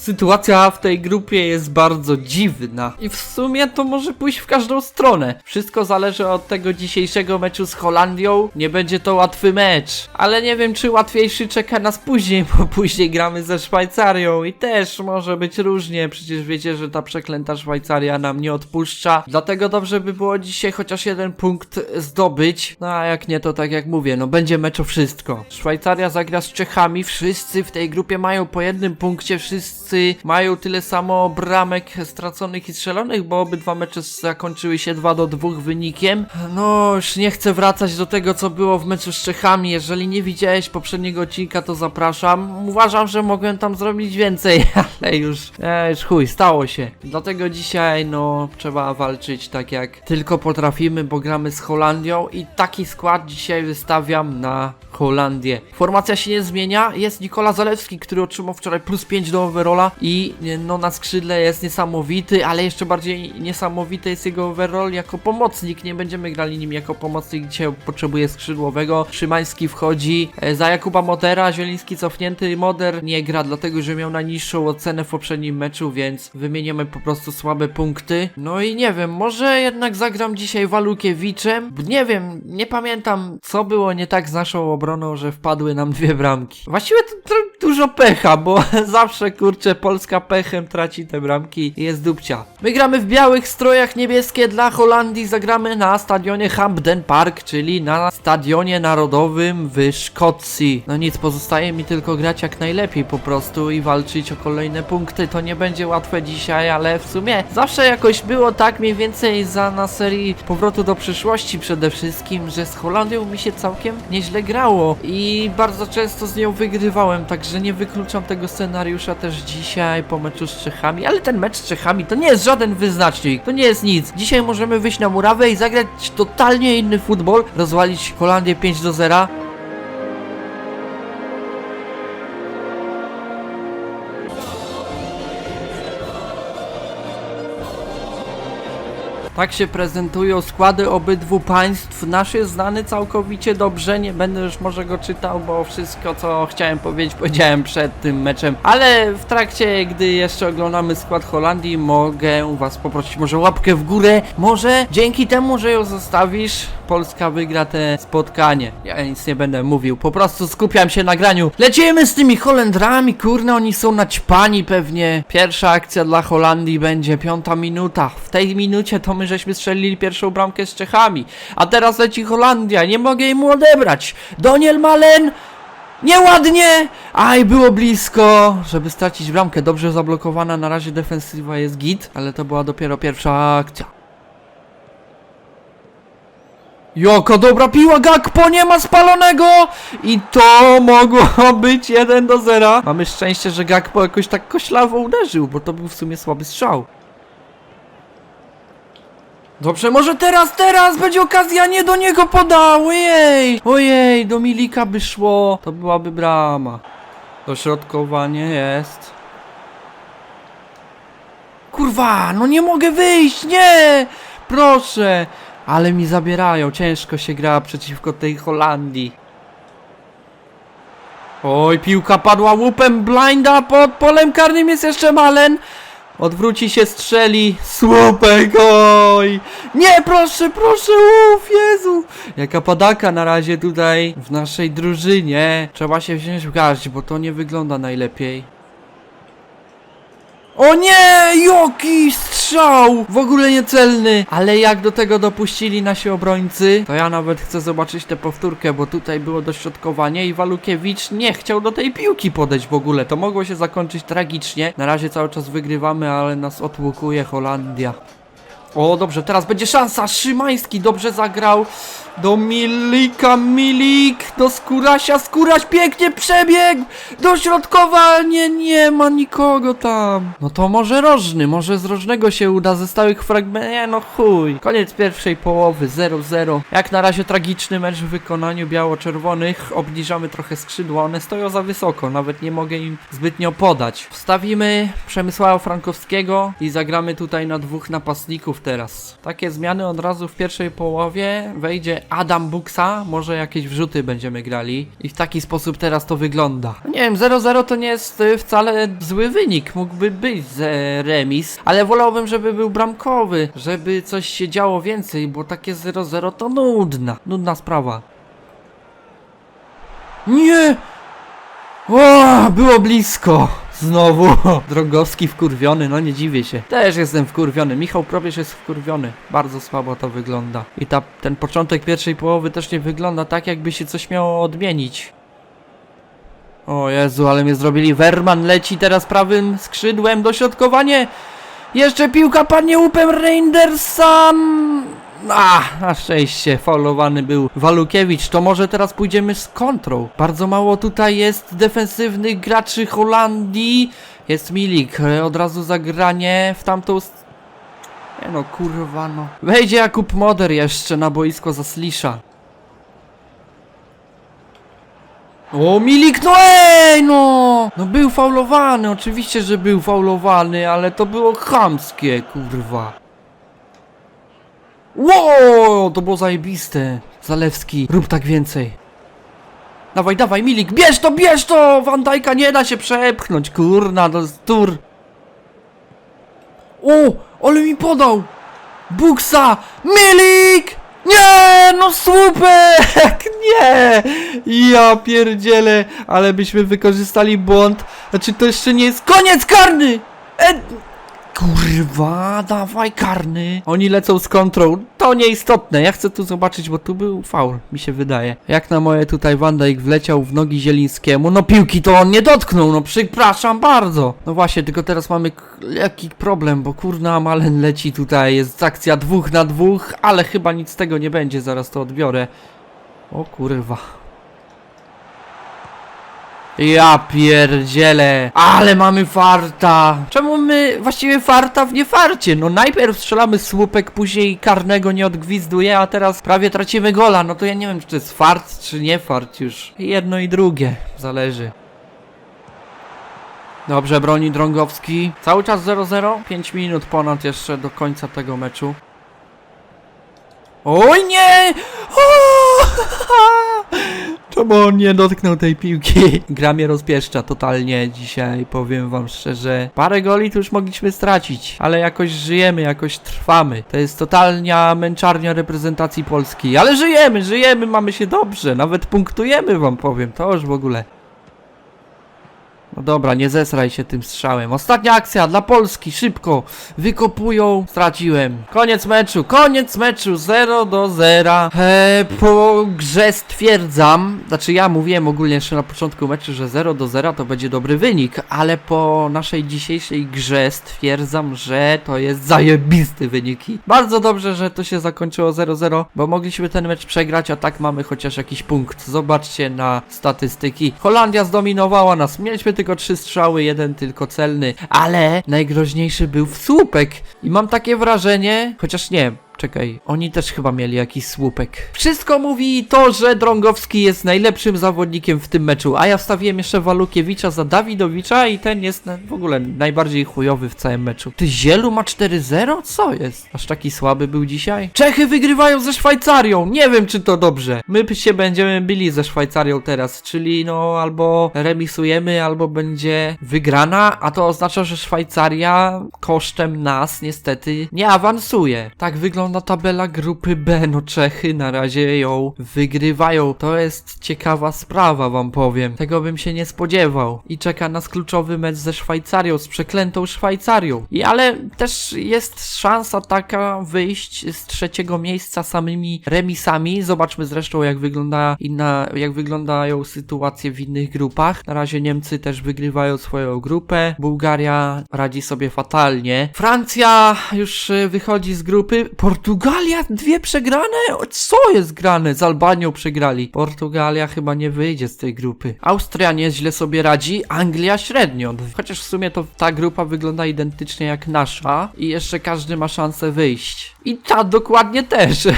Sytuacja w tej grupie jest bardzo dziwna i w sumie to może pójść w każdą stronę. Wszystko zależy od tego dzisiejszego meczu z Holandią. Nie będzie to łatwy mecz, ale nie wiem czy łatwiejszy czeka nas później, bo później gramy ze Szwajcarią i też może być różnie. Przecież wiecie, że ta przeklęta Szwajcaria nam nie odpuszcza. Dlatego dobrze by było dzisiaj chociaż jeden punkt zdobyć. No a jak nie, to tak jak mówię, no będzie mecz o wszystko. Szwajcaria zagra z Czechami, wszyscy w tej grupie mają po jednym punkcie, wszyscy mają tyle samo bramek straconych i strzelonych, bo obydwa mecze zakończyły się 2 do 2 wynikiem. No, już nie chcę wracać do tego, co było w meczu z Czechami. Jeżeli nie widziałeś poprzedniego odcinka, to zapraszam. Uważam, że mogłem tam zrobić więcej, ale już, e, już chuj, stało się. Dlatego dzisiaj, no, trzeba walczyć tak jak tylko potrafimy, bo gramy z Holandią i taki skład dzisiaj wystawiam na Holandię. Formacja się nie zmienia, jest Nikola Zalewski, który otrzymał wczoraj plus 5 do overalla i e, no na skrzydle jest niesamowity, ale jeszcze bardziej niesamowity jest jego overall jako pomocnik. Nie będziemy grali nim jako pomocnik, dzisiaj potrzebuje skrzydłowego. Szymański wchodzi e, za Jakuba Modera, Zieliński cofnięty, Moder nie gra, dlatego że miał najniższą ocenę w poprzednim meczu, więc wymieniamy po prostu słabe punkty. No i nie wiem, może jednak zagram dzisiaj Walukiewiczem? Nie wiem, nie pamiętam co było nie tak z naszą obroną, że wpadły nam dwie bramki. Właściwie to dużo pecha, bo zawsze kurczę Polska pechem traci te bramki i jest dupcia. My gramy w białych strojach niebieskie dla Holandii, zagramy na stadionie Hampden Park, czyli na stadionie narodowym w Szkocji. No nic, pozostaje mi tylko grać jak najlepiej po prostu i walczyć o kolejne punkty. To nie będzie łatwe dzisiaj, ale w sumie zawsze jakoś było tak mniej więcej za na serii powrotu do przyszłości przede wszystkim, że z Holandią mi się całkiem nieźle grało i bardzo często z nią wygrywałem, także nie wykluczam tego scenariusza też dzisiaj po meczu z Czechami, ale ten mecz z Czechami to nie jest żaden wyznacznik, to nie jest nic. Dzisiaj możemy wyjść na murawę i zagrać totalnie inny futbol, rozwalić Holandię 5 do 0. Tak się prezentują składy obydwu państw. Nasz jest znany całkowicie dobrze, nie będę już może go czytał, bo wszystko co chciałem powiedzieć powiedziałem przed tym meczem. Ale w trakcie, gdy jeszcze oglądamy skład Holandii, mogę was poprosić może łapkę w górę. Może dzięki temu, że ją zostawisz, Polska wygra te spotkanie. Ja nic nie będę mówił, po prostu skupiam się na graniu. Lecimy z tymi Holendrami, kurna, oni są naćpani pewnie. Pierwsza akcja dla Holandii będzie piąta minuta. W tej minucie to my żeśmy strzelili pierwszą bramkę z Czechami. A teraz leci Holandia, nie mogę im odebrać. Doniel Malen! Nieładnie! Aj, było blisko, żeby stracić bramkę. Dobrze zablokowana, na razie defensywa jest git, ale to była dopiero pierwsza akcja. Joko dobra piła, Gakpo nie ma spalonego! I to mogło być 1 do 0. Mamy szczęście, że Gakpo jakoś tak koślawo uderzył, bo to był w sumie słaby strzał. Dobrze, może teraz, teraz będzie okazja, nie do niego podał, ojej! Ojej, do Milika by szło, to byłaby brama. Dośrodkowanie jest. Kurwa, no nie mogę wyjść, nie! Proszę! Ale mi zabierają, ciężko się gra przeciwko tej Holandii. Oj, piłka padła łupem blinda, pod polem karnym jest jeszcze Malen. Odwróci się, strzeli. Słupek, oj! Nie, proszę, proszę, uff, Jezu! Jaka padaka na razie tutaj w naszej drużynie. Trzeba się wziąć w garść, bo to nie wygląda najlepiej. O nie! Jaki strzał! W ogóle niecelny! Ale jak do tego dopuścili nasi obrońcy, to ja nawet chcę zobaczyć tę powtórkę, bo tutaj było dośrodkowanie i Walukiewicz nie chciał do tej piłki podejść w ogóle. To mogło się zakończyć tragicznie. Na razie cały czas wygrywamy, ale nas odłukuje Holandia. O, dobrze, teraz będzie szansa. Szymański dobrze zagrał. Do Milika, Milik, do Skurasia, Skuraś pięknie przebiegł. Dośrodkowanie, nie ma nikogo tam. No to może rożny, może z rożnego się uda ze stałych fragmentów. Nie, no chuj. Koniec pierwszej połowy, 0-0. Jak na razie tragiczny mecz w wykonaniu biało-czerwonych. Obniżamy trochę skrzydła, one stoją za wysoko, nawet nie mogę im zbytnio podać. Wstawimy Przemysława Frankowskiego i zagramy tutaj na dwóch napastników teraz. Takie zmiany od razu w pierwszej połowie. Wejdzie Adam Buksa, może jakieś wrzuty będziemy grali i w taki sposób teraz to wygląda. Nie wiem, 0-0 to nie jest y, wcale zły wynik, mógłby być e, remis, ale wolałbym, żeby był bramkowy, żeby coś się działo więcej, bo takie 0-0 to nudna, nudna sprawa. Nie! O, było blisko! Znowu! Drogowski wkurwiony, no nie dziwię się. Też jestem wkurwiony. Michał Probierz jest wkurwiony. Bardzo słabo to wygląda. I ta, ten początek pierwszej połowy też nie wygląda tak, jakby się coś miało odmienić. O Jezu, ale mnie zrobili. Werman leci teraz prawym skrzydłem, dośrodkowanie! Jeszcze piłka padnie łupem Reindersa! A, na szczęście, faulowany był Walukiewicz. To może teraz pójdziemy z kontrą. Bardzo mało tutaj jest defensywnych graczy Holandii. Jest Milik, od razu zagranie w tamtą... Nie no, kurwa no. Wejdzie Jakub Moder jeszcze na boisko za Slisza. O, Milik, no ej, no! No był faulowany, oczywiście, że był faulowany, ale to było chamskie, kurwa. Wow, to było zajebiste. Zalewski, rób tak więcej. Dawaj, dawaj, Milik, bierz to, bierz to! Van Dijk'a nie da się przepchnąć, kurna, to jest tur. O, ale mi podał! Buksa! Milik! Nie, no słupek! Nie! Ja pierdzielę, ale byśmy wykorzystali błąd. Znaczy, to jeszcze nie jest koniec karny! E Kurwa, dawaj karny. Oni lecą z kontrą. To nieistotne. Ja chcę tu zobaczyć, bo tu był faul, mi się wydaje. Jak na moje tutaj Van Dijk wleciał w nogi Zielińskiemu. No piłki to on nie dotknął, no przepraszam bardzo. No właśnie, tylko teraz mamy lekki problem, bo kurna Malen leci tutaj. Jest akcja dwóch na dwóch, ale chyba nic z tego nie będzie. Zaraz to odbiorę. O kurwa. Ja pierdzielę, ale mamy farta. Czemu właściwie farta w niefarcie? No najpierw strzelamy słupek, później karnego nie odgwizduje, a teraz prawie tracimy gola. No to ja nie wiem, czy to jest fart, czy nie fart już. Jedno i drugie, zależy. Dobrze, broni Drągowski. Cały czas 0-0, 5 minut ponad jeszcze do końca tego meczu. Oj nie! O! Czemu on nie dotknął tej piłki? Gra mnie rozpieszcza totalnie dzisiaj, powiem wam szczerze. Parę goli tu już mogliśmy stracić, ale jakoś żyjemy, jakoś trwamy. To jest totalnia męczarnia reprezentacji Polski, ale żyjemy, żyjemy, mamy się dobrze, nawet punktujemy wam powiem, to już w ogóle. No dobra, nie zesraj się tym strzałem. Ostatnia akcja dla Polski, szybko. Wykopują, straciłem. Koniec meczu, koniec meczu, 0 do 0. Eee, po grze stwierdzam, znaczy ja mówiłem ogólnie jeszcze na początku meczu, że 0 do 0 to będzie dobry wynik, ale po naszej dzisiejszej grze stwierdzam, że to jest zajebisty wynik. I Bardzo dobrze, że to się zakończyło 0-0, bo mogliśmy ten mecz przegrać, a tak mamy chociaż jakiś punkt. Zobaczcie na statystyki. Holandia zdominowała nas. Mieliśmy tylko trzy strzały, jeden tylko celny, ale najgroźniejszy był w słupek. I mam takie wrażenie, chociaż nie, Czekaj, oni też chyba mieli jakiś słupek. Wszystko mówi to, że Drągowski jest najlepszym zawodnikiem w tym meczu, a ja wstawiłem jeszcze Walukiewicza za Dawidowicza i ten jest w ogóle najbardziej chujowy w całym meczu. Ty Zielu ma 4-0? Co jest? Aż taki słaby był dzisiaj? Czechy wygrywają ze Szwajcarią! Nie wiem, czy to dobrze. My się będziemy bili ze Szwajcarią teraz, czyli no albo remisujemy, albo będzie wygrana, a to oznacza, że Szwajcaria kosztem nas niestety nie awansuje. Tak wygląda tabela grupy B. No Czechy na razie ją wygrywają. To jest ciekawa sprawa, wam powiem. Tego bym się nie spodziewał. I czeka nas kluczowy mecz ze Szwajcarią, z przeklętą Szwajcarią. I ale też jest szansa taka wyjść z trzeciego miejsca samymi remisami. Zobaczmy zresztą jak wygląda inna, jak wyglądają sytuacje w innych grupach. Na razie Niemcy też wygrywają swoją grupę. Bułgaria radzi sobie fatalnie. Francja już y, wychodzi z grupy. Portugalia dwie przegrane? Co jest grane? Z Albanią przegrali. Portugalia chyba nie wyjdzie z tej grupy. Austria nieźle sobie radzi, Anglia średnio. Chociaż w sumie to ta grupa wygląda identycznie jak nasza i jeszcze każdy ma szansę wyjść. I ta dokładnie też.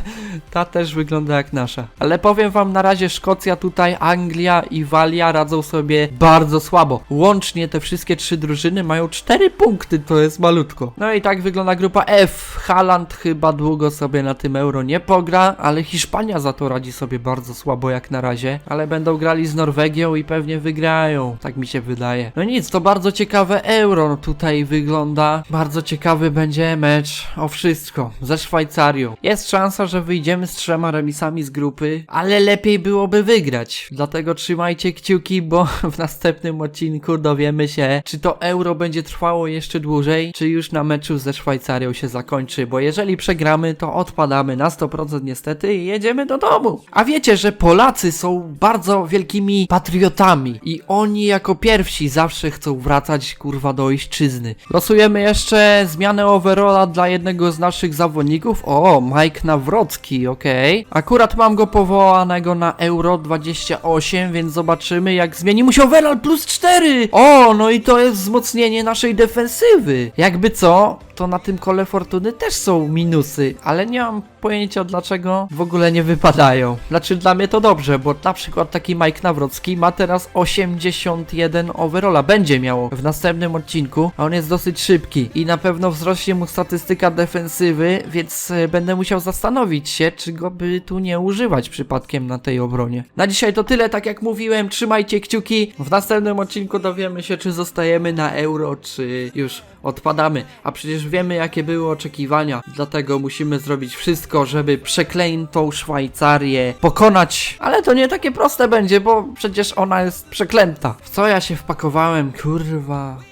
ta też wygląda jak nasza. Ale powiem wam na razie Szkocja tutaj, Anglia i Walia radzą sobie bardzo słabo. Łącznie te wszystkie trzy drużyny mają cztery punkty, to jest malutko. No i tak wygląda grupa F. Haaland chyba długo sobie na tym euro nie pogra, ale Hiszpania za to radzi sobie bardzo słabo jak na razie, ale będą grali z Norwegią i pewnie wygrają, tak mi się wydaje. No nic, to bardzo ciekawe euro tutaj wygląda, bardzo ciekawy będzie mecz o wszystko, ze Szwajcarią. Jest szansa, że wyjdziemy z trzema remisami z grupy, ale lepiej byłoby wygrać, dlatego trzymajcie kciuki, bo w następnym odcinku dowiemy się, czy to euro będzie trwało jeszcze dłużej, czy już na meczu ze Szwajcarią się zakończy, bo jeżeli przegramy, to odpadamy na 100% niestety i jedziemy do domu. A wiecie, że Polacy są bardzo wielkimi patriotami i oni jako pierwsi zawsze chcą wracać kurwa do ojczyzny. Losujemy jeszcze zmianę overalla dla jednego z naszych zawodników. O, Mike Nawrocki, okej. Akurat mam go powołanego na Euro 28, więc zobaczymy jak zmieni mu się overall plus 4. O, no i to jest wzmocnienie naszej defensywy. Jakby co, to na tym kole fortuny też są minusy, ale nie mam pojęcia dlaczego w ogóle nie wypadają. Znaczy dla mnie to dobrze, bo na przykład taki Mike Nawrocki ma teraz 81 overalla, będzie miało w następnym odcinku, a on jest dosyć szybki i na pewno wzrośnie mu statystyka defensywy, więc e, będę musiał zastanowić się, czy go by tu nie używać przypadkiem na tej obronie. Na dzisiaj to tyle, tak jak mówiłem, trzymajcie kciuki, w następnym odcinku dowiemy się, czy zostajemy na euro, czy już odpadamy, a przecież wiemy jakie były oczekiwania, dlatego musimy zrobić wszystko, żeby przeklętą Szwajcarię pokonać, ale to nie takie proste będzie, bo przecież ona jest przeklęta. W co ja się wpakowałem, kurwa?